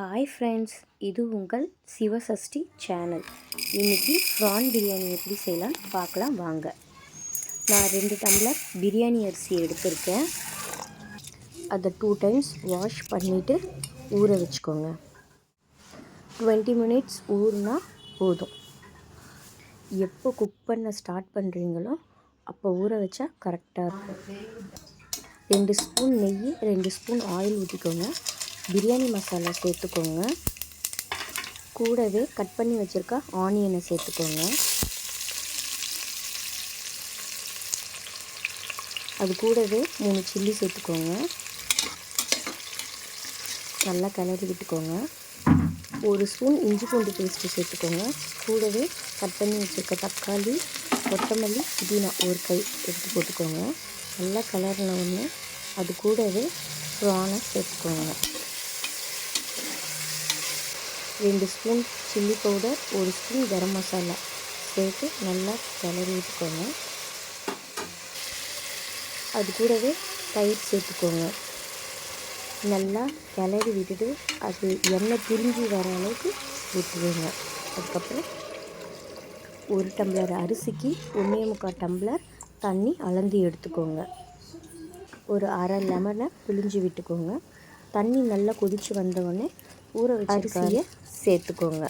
Hi friends இது உங்கள் Sivasashti channel இன்றைக்கி ப்ரான் பிரியாணி எப்படி செய்யலாம் பார்க்கலாம் வாங்க. நான் ரெண்டு டம்ளர் பிரியாணி அரிசி எடுத்திருக்கேன். அதை டூ டைம்ஸ் வாஷ் பண்ணிவிட்டு ஊற வச்சுக்கோங்க. டுவெண்ட்டி மினிட்ஸ் ஊறுனா போதும். எப்போ குக் பண்ண ஸ்டார்ட் பண்ணுறீங்களோ அப்போ ஊற வச்சா கரெக்டாக இருக்கும். ரெண்டு ஸ்பூன் நெய் ரெண்டு ஸ்பூன் ஆயில் ஊற்றிக்கோங்க பிரியாணி மசாலா சேர்த்துக்கோங்க. கூடவே கட் பண்ணி வச்சுருக்க ஆனியனை சேர்த்துக்கோங்க. அது கூடவே மூணு சில்லி சேர்த்துக்கோங்க. நல்லா கிளறி விட்டுக்கோங்க. ஒரு ஸ்பூன் இஞ்சி பூண்டு பேஸ்ட்டு சேர்த்துக்கோங்க. கூடவே கட் பண்ணி வச்சுருக்க தக்காளி கொத்தமல்லி புதினா ஒரு கை எடுத்து போட்டுக்கோங்க. நல்லா கிளறின உடனே அது கூடவே ப்ரானை சேர்த்துக்கோங்க. ரெண்டு ஸ்பூன் சில்லி பவுடர் ஒரு ஸ்பூன் கரம் மசாலா சேர்த்து நல்லா கிளறி விட்டுக்கோங்க. அது கூடவே தயிர் சேர்த்துக்கோங்க. நல்லா கிளறி விட்டுட்டு அது எண்ணெய் பிரிஞ்சு வர அளவுக்கு விட்டுருங்க அதுக்கப்புறம் ஒரு டம்ளர் அரிசிக்கு ஒன்றே முக்கால் டம்ளர் தண்ணி அளந்து எடுத்துக்கோங்க. ஒரு அரை லெமனை பிழிஞ்சு விட்டுக்கோங்க. தண்ணி நல்லா கொதித்து வந்தவுடனே ஊற வச்சு அரிசியை சேர்த்துக்கோங்க.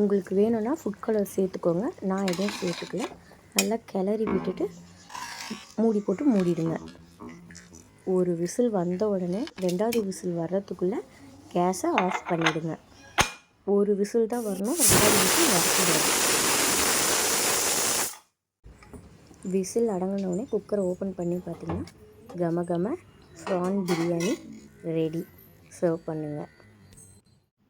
உங்களுக்கு வேணும்னா ஃபுட் கலர் சேர்த்துக்கோங்க. நான் எதுவும் சேர்த்துக்கல. நல்லா கிளறி விட்டுட்டு மூடி போட்டு மூடிடுங்க. ஒரு விசில் வந்த உடனே ரெண்டாவது விசில் வர்றதுக்குள்ளே கேஸை ஆஃப் பண்ணிவிடுங்க ஒரு விசில் தான் வரணும். ரெண்டாவது விசில் வரக்கூடாது விசில் அடங்கினோடனே குக்கரை ஓப்பன் பண்ணி பார்த்தீங்கன்னா கம கம ப்ரான் பிரியாணி ரெடி சர்வ் பண்ணுங்கள்